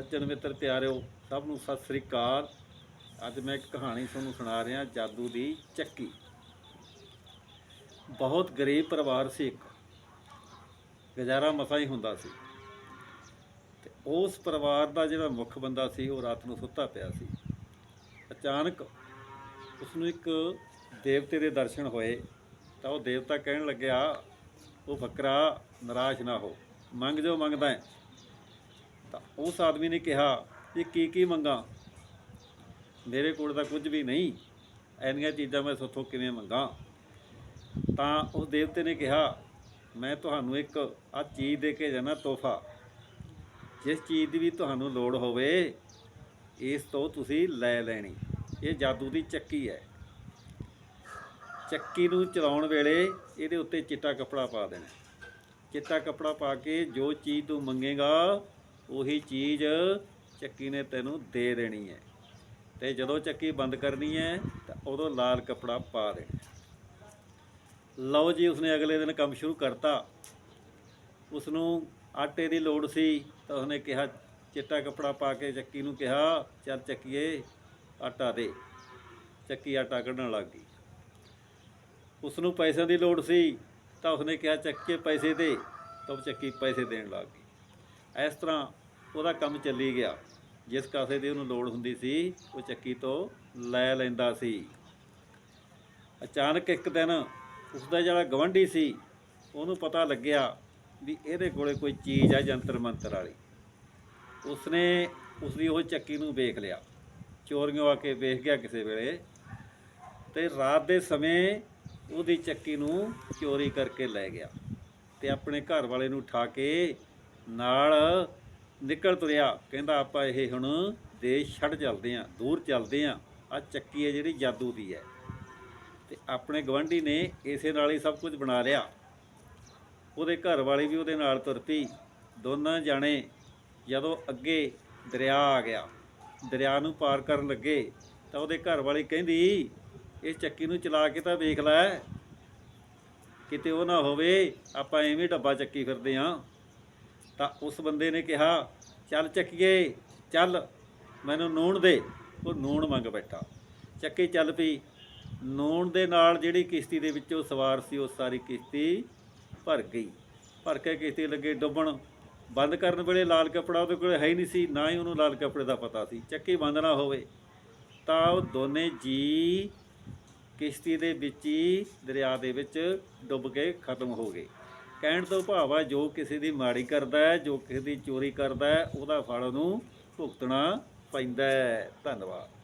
ਸੱਜਣ ਮਿੱਤਰ ਪਿਆਰਿਓ, ਸਭ ਨੂੰ ਸਤਿ ਸ੍ਰੀ ਅਕਾਲ। ਅੱਜ ਮੈਂ ਇੱਕ ਕਹਾਣੀ ਤੁਹਾਨੂੰ ਸੁਣਾ ਰਿਹਾ, ਜਾਦੂ ਦੀ ਚੱਕੀ। ਬਹੁਤ ਗਰੀਬ ਪਰਿਵਾਰ ਸੀ ਇੱਕ। ਗੁਜ਼ਾਰਾ ਮਸਾਂ ਹੀ ਹੁੰਦਾ ਸੀ। ਤੇ ਉਸ ਪਰਿਵਾਰ ਦਾ ਜਿਹੜਾ ਮੁੱਖ ਬੰਦਾ ਸੀ, ਉਹ ਰਾਤ ਨੂੰ ਸੁੱਤਾ ਪਿਆ ਸੀ। ਅਚਾਨਕ ਉਸ ਨੂੰ ਇੱਕ ਦੇਵਤੇ ਦੇ ਦਰਸ਼ਨ ਹੋਏ, ਤਾਂ ਉਹ ਦੇਵਤਾ ਕਹਿਣ ਲੱਗਿਆ, ਉਹ ਫਕਰਾ ਨਿਰਾਸ਼ ਨਾ ਹੋ, ਮੰਗ ਜੋ ਮੰਗਦਾ ਹੈ। ਤਾਂ ਉਸ ਆਦਮੀ ਨੇ ਕਿਹਾ ਇਹ ਕੀ ਕੀ ਮੰਗਾ? ਮੇਰੇ ਕੋਲ ਤਾਂ ਕੁਝ ਵੀ ਨਹੀਂ। ਐਨੀਆਂ ਚੀਜ਼ਾਂ ਮੈਂ ਸੋਥੋਂ ਕਿਵੇਂ ਮੰਗਾ? ਤਾਂ ਉਸ ਦੇਵਤੇ ਨੇ ਕਿਹਾ, ਮੈਂ ਤੁਹਾਨੂੰ ਇੱਕ ਆ ਚੀਜ਼ ਦੇ ਕੇ ਜਾਣਾ, ਤੋਹਫਾ। ਜਿਸ ਚੀਜ਼ ਦੀ ਵੀ ਤੁਹਾਨੂੰ ਲੋੜ ਹੋਵੇ, ਇਸ ਤੋਂ ਤੁਸੀਂ ਲੈ ਲੈਣੀ। ਇਹ ਜਾਦੂ ਦੀ ਚੱਕੀ ਹੈ। ਚੱਕੀ ਨੂੰ ਚਲਾਉਣ ਵੇਲੇ ਇਹਦੇ ਉੱਤੇ ਚਿੱਟਾ ਕੱਪੜਾ ਪਾ ਦੇਣਾ। ਚਿੱਟਾ ਕੱਪੜਾ ਪਾ ਕੇ ਜੋ ਚੀਜ਼ ਤੂੰ ਮੰਗੇਗਾ ਉਹੀ ਚੀਜ਼ ਚੱਕੀ ਨੇ ਤੈਨੂੰ ਦੇ ਦੇਣੀ ਹੈ। ਤੇ ਜਦੋਂ ਚੱਕੀ ਬੰਦ ਕਰਨੀ ਹੈ, ਤਾਂ ਉਦੋਂ ਲਾਲ ਕੱਪੜਾ ਪਾ ਦੇਣਾ। ਲਓ ਜੀ, ਉਸਨੇ ਅਗਲੇ ਦਿਨ ਕੰਮ ਸ਼ੁਰੂ ਕਰਤਾ। ਉਸ ਨੂੰ ਆਟੇ ਦੀ ਲੋੜ ਸੀ, ਤਾਂ ਉਸਨੇ ਕਿਹਾ, ਚਿੱਟਾ ਕੱਪੜਾ ਪਾ ਕੇ ਚੱਕੀ ਨੂੰ ਕਿਹਾ, ਚੱਲ ਚੱਕੀਏ, ਆਟਾ ਦੇ। ਚੱਕੀ ਆਟਾ ਕੱਢਣ ਲੱਗ ਗਈ। ਉਸ ਨੂੰ ਪੈਸਿਆਂ ਦੀ ਲੋੜ ਸੀ, ਤਾਂ ਉਸਨੇ ਕਿਹਾ, ਚੱਕੇ ਪੈਸੇ ਦੇ। ਤਾਂ ਉਹ ਚੱਕੀ ਪੈਸੇ ਦੇਣ ਲੱਗ ਗਈ। ਇਸ ਤਰ੍ਹਾਂ ਉਹਦਾ ਕੰਮ ਚੱਲੀ ਗਿਆ। ਜਿਸ ਕਾਸੇ ਦੀ ਉਹਨੂੰ ਲੋੜ ਹੁੰਦੀ ਸੀ, ਉਹ ਚੱਕੀ ਤੋਂ ਲੈ ਲੈਂਦਾ ਸੀ। ਅਚਾਨਕ ਇੱਕ ਦਿਨ ਉਸ ਦਾ ਜਿਹੜਾ ਗਵੰਡੀ ਸੀ, ਉਹਨੂੰ ਪਤਾ ਲੱਗਿਆ ਵੀ ਇਹਦੇ ਕੋਲੇ ਕੋਈ ਚੀਜ਼ ਆ ਜੰਤਰ ਮੰਤਰ ਵਾਲੀ। ਉਸਨੇ ਉਸ ਦੀ ਉਹ ਚੱਕੀ ਨੂੰ ਵੇਖ ਲਿਆ। ਚੋਰੀਆਂ ਆ ਕੇ ਵੇਖ ਗਿਆ ਕਿਸੇ ਵੇਲੇ ਤੇ ਰਾਤ ਦੇ ਸਮੇਂ ਉਹਦੀ ਚੱਕੀ ਨੂੰ ਚੋਰੀ ਕਰਕੇ ਲੈ ਗਿਆ ਤੇ ਆਪਣੇ ਘਰ ਵਾਲੇ ਨੂੰ ਉਠਾ ਕੇ ਨਾਲ ਨਿਕਲ ਤੁਰਿਆ। ਕਹਿੰਦਾ, ਆਪਾਂ ਇਹ ਹੁਣ ਦੇਸ਼ ਛੱਡ ਚੱਲਦੇ ਆਂ, ਦੂਰ ਚੱਲਦੇ ਆਂ। ਆ ਚੱਕੀ ਹੈ ਜਿਹੜੀ ਜਾਦੂ ਦੀ ਹੈ। ਤੇ ਆਪਣੇ ਗਵੰਡੀ ਨੇ ਇਸੇ ਨਾਲ ਹੀ ਸਭ ਕੁਝ ਬਣਾ ਲਿਆ। ਉਹਦੇ ਘਰ ਵਾਲੀ ਵੀ ਉਹਦੇ ਨਾਲ ਤੁਰ ਪਈ। ਦੋਨਾਂ ਜਾਣੇ ਜਦੋਂ ਅੱਗੇ ਦਰਿਆ ਆ ਗਿਆ, ਦਰਿਆ ਨੂੰ ਪਾਰ ਕਰਨ ਲੱਗੇ, ਤਾਂ ਉਹਦੇ ਘਰ ਵਾਲੀ ਕਹਿੰਦੀ, ਇਸ ਚੱਕੀ ਨੂੰ ਚਲਾ ਕੇ ਤਾਂ ਵੇਖ ਲੈ। ਕਿਤੇ ਉਹ ਨਾ ਹੋਵੇ, ਆਪਾਂ ਐਵੇਂ ਡੱਬਾ ਚੱਕੀ ਫਿਰਦੇ ਆਂ। ਤਾਂ ਉਸ ਬੰਦੇ ਨੇ ਕਿਹਾ, ਚੱਲ ਚੱਕੀਏ, ਚੱਲ, ਮੈਨੂੰ ਨੂਣ ਦੇ। ਉਹ ਨੂਣ ਮੰਗ ਬੈਠਾ। ਚੱਕੀ ਚੱਲ ਪਈ। ਨੂਣ ਦੇ ਨਾਲ ਜਿਹੜੀ ਕਿਸ਼ਤੀ ਦੇ ਵਿੱਚੋਂ ਸਵਾਰ ਸੀ, ਉਹ ਸਾਰੀ ਕਿਸ਼ਤੀ ਭਰ ਗਈ। ਭਰ ਕੇ ਕਿਸ਼ਤੀ ਲੱਗੇ ਡੁੱਬਣ। ਬੰਦ ਕਰਨ ਵੇਲੇ ਲਾਲ ਕੱਪੜਾ ਉਹਦੇ ਕੋਲ ਹੈ ਹੀ ਨਹੀਂ ਸੀ, ਨਾ ਹੀ ਉਹਨੂੰ ਲਾਲ ਕੱਪੜੇ ਦਾ ਪਤਾ ਸੀ। ਚੱਕੀ ਬੰਦ ਨਾ ਹੋਵੇ। ਤਾਂ ਉਹ ਦੋਨੇ ਜੀ ਕਿਸ਼ਤੀ ਦੇ ਵਿੱਚ ਹੀ ਦਰਿਆ ਦੇ ਵਿੱਚ ਡੁੱਬ ਕੇ ਖਤਮ ਹੋ ਗਏ। ਕਹਿਣ ਤੋਂ ਭਾਵ ਹੈ ਜੋ ਕਿਸੇ ਦੀ ਮਾੜੀ ਕਰਦਾ ਹੈ, ਜੋ ਕਿਸੇ ਦੀ ਚੋਰੀ ਕਰਦਾ ਹੈ, ਉਹਦਾ ਫਲ ਉਹਨੂੰ ਭੁਗਤਣਾ ਪੈਂਦਾ ਹੈ। ਧੰਨਵਾਦ।